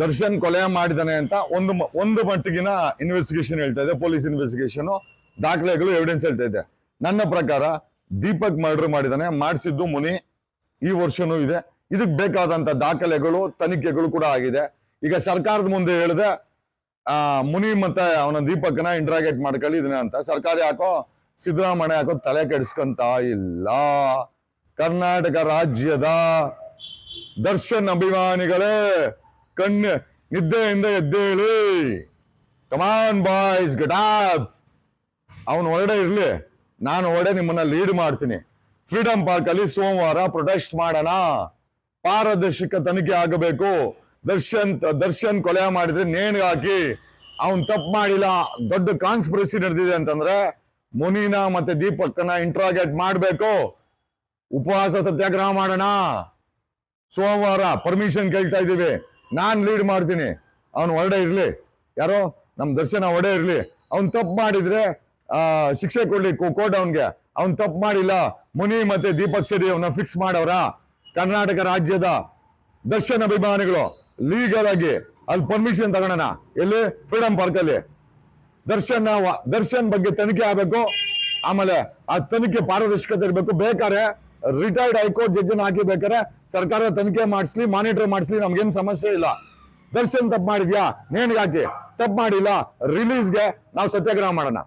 ದರ್ಶನ್ ಕೊಲೆ ಮಾಡಿದಾನೆ ಅಂತ ಒಂದು ಒಂದು ಮಟ್ಟಿಗಿನ ಇನ್ವೆಸ್ಟಿಗೇಷನ್ ಹೇಳ್ತಾ ಇದೆ ಪೊಲೀಸ್ ಇನ್ವೆಸ್ಟಿಗೇಷನ್ ದಾಖಲೆಗಳು ಎವಿಡೆನ್ಸ್ ಹೇಳ್ತಾ ಇದೆ. ನನ್ನ ಪ್ರಕಾರ ದೀಪಕ್ ಮರ್ಡರ್ ಮಾಡಿದಾನೆ ಮಾಡಿಸಿದ್ದು ಮುನಿ ಈ ವರ್ಷನೂ ಇದೆ. ಇದಕ್ಕೆ ಬೇಕಾದಂತ ದಾಖಲೆಗಳು, ತನಿಖೆಗಳು ಕೂಡ ಆಗಿದೆ. ಈಗ ಸರ್ಕಾರದ ಮುಂದೆ ಹೇಳಿದೆ ಮುನಿ ಮತ್ತೆ ಅವನ ದೀಪಕ್ನ ಇಂಟ್ರಾಗೇಟ್ ಮಾಡ್ಕೊಳ್ಳಿ ಇದನ್ನ ಅಂತ. ಸರ್ಕಾರ ಯಾಕೋ ಸಿದ್ದರಾಮಯ್ಯ ಯಾಕೋ ತಲೆ ಕೆಡಿಸ್ಕೊಂತ ಇಲ್ಲ. ಕರ್ನಾಟಕ ರಾಜ್ಯದ ದರ್ಶನ್ ಅಭಿಮಾನಿಗಳೇ ಕಣ್ಣು ನಿದ್ದೆಯಿಂದ ಎದ್ದೇಳಿ. ಕಮಾನ್ ಬಾಯ್ಸ್ ಗಟಾಪ್ ಅವನು ಹೊರಡೆ ಇರ್ಲಿ. ನಾನು ಹೊರಡೆ ನಿಮ್ಮನ್ನ ಲೀಡ್ ಮಾಡ್ತೀನಿ. ಫ್ರೀಡಂ ಪಾರ್ಕ್ ಅಲ್ಲಿ ಸೋಮವಾರ ಪ್ರೊಟೆಸ್ಟ್ ಮಾಡೋಣ. ಪಾರದರ್ಶಕ ತನಿಖೆ ಆಗಬೇಕು. ದರ್ಶನ್ ದರ್ಶನ್ ಕೊಲೆ ಮಾಡಿದ್ರೆ ನೇಣಿಗೆ ಹಾಕಿ. ಅವನ್ ತಪ್ಪು ಮಾಡಿಲ್ಲ. ದೊಡ್ಡ ಕಾನ್ಸ್ಪಿರಸಿ ನಡೆದಿದೆ ಅಂತಂದ್ರೆ ಮುನಿನ ಮತ್ತೆ ದೀಪಕ್ಕನ ಇಂಟ್ರಾಗೇಟ್ ಮಾಡಬೇಕು. ಉಪವಾಸ ಸತ್ಯಾಗ್ರಹ ಮಾಡೋಣ. ಸೋಮವಾರ ಪರ್ಮಿಷನ್ ಕೇಳ್ತಾ ಇದ್ದೀವಿ. ನಾನ್ ಲೀಡ್ ಮಾಡ್ತೀನಿ. ಅವನು ಒಡೆ ಇರ್ಲಿ. ಯಾರೋ? ನಮ್ಮ ದರ್ಶನ ಒಡೆ ಇರ್ಲಿ. ಅವ್ನ್ ತಪ್ಪು ಮಾಡಿದ್ರೆ ಶಿಕ್ಷೆ ಕೊಡ್ಲಿ ಕೋರ್ಟ್ ಅವನ್ಗೆ. ಅವ್ನ್ ತಪ್ಪು ಮಾಡಿಲ್ಲ. ಮುನಿ ಮತ್ತೆ ದೀಪಕ್ ಶೆಡಿ ಅವನ್ನ ಫಿಕ್ಸ್ ಮಾಡವ್ರ? ಕರ್ನಾಟಕ ರಾಜ್ಯದ ದರ್ಶನ್ ಅಭಿಮಾನಿಗಳು ಲೀಗಲ್ ಆಗಿ ಅಲ್ಲಿ ಪರ್ಮಿಷನ್ ತಗೊಳೋಣ. ಎಲ್ಲಿ? ಫ್ರೀಡಮ್ ಪಾರ್ಕ್ ಅಲ್ಲಿ. ದರ್ಶನ್ ದರ್ಶನ್ ಬಗ್ಗೆ ತನಿಖೆ ಆಗಬೇಕು. ಆಮೇಲೆ ಆ ತನಿಖೆ ಪಾರದರ್ಶಕತೆ ಇರಬೇಕು. ಬೇಕಾದ್ರೆ ರಿಟೈರ್ಡ್ ಹೈಕೋರ್ಟ್ ಜಡ್ಜನ್ ಹಾಕಿ ಬೇಕಾದ್ರೆ ಸರ್ಕಾರ ತನಿಖೆ ಮಾಡಿಸ್ಲಿ ಮಾನಿಟರ್ ಮಾಡಿಸ್ಲಿ, ನಮ್ಗೇನ್ ಸಮಸ್ಯೆ ಇಲ್ಲ. ದರ್ಶನ್ ತಪ್ಪು ಮಾಡಿದ್ಯಾ? ನೇಣಿಗೆ ಹಾಕಿ ತಪ್ಪು ಮಾಡಿಲ್ಲ. ರಿಲೀಸ್ಗೆ ನಾವು ಸತ್ಯಾಗ್ರಹ ಮಾಡೋಣ.